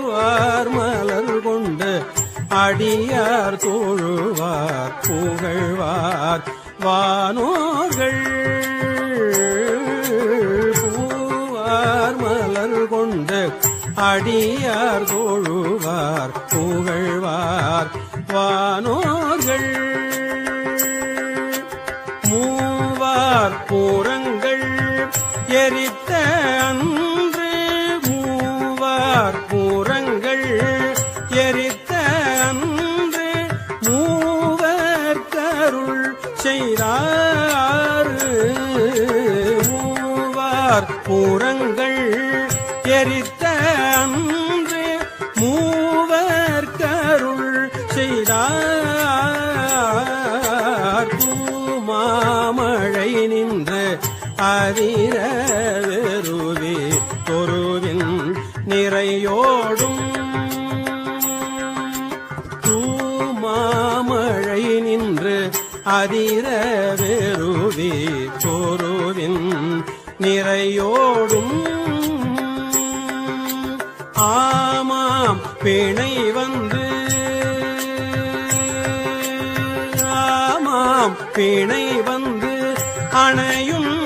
பூவார் மலர் கொண்டு அடியார் தோழுவார் புகழ்வார். வானோர்கள் பூவார் மலர் கொண்டு அடியார் தோழுவார் புகழ்வார். வானோர்கள் மூவார் பூரங்கள் எரித்த அன்று கருள் செய்தார். மூவார் பூரங்கள் எரித்த அன்று மூவர் கருள் செய்தார். பூமாமழை நின்ற அதிர வெறுவி பொருவின் நிறையோடும் அதிர வெறுவி தொருவின் நிறையோடும். ஆமாம் பிணை வந்து. ஆமாம் பிணை வந்து அணையும்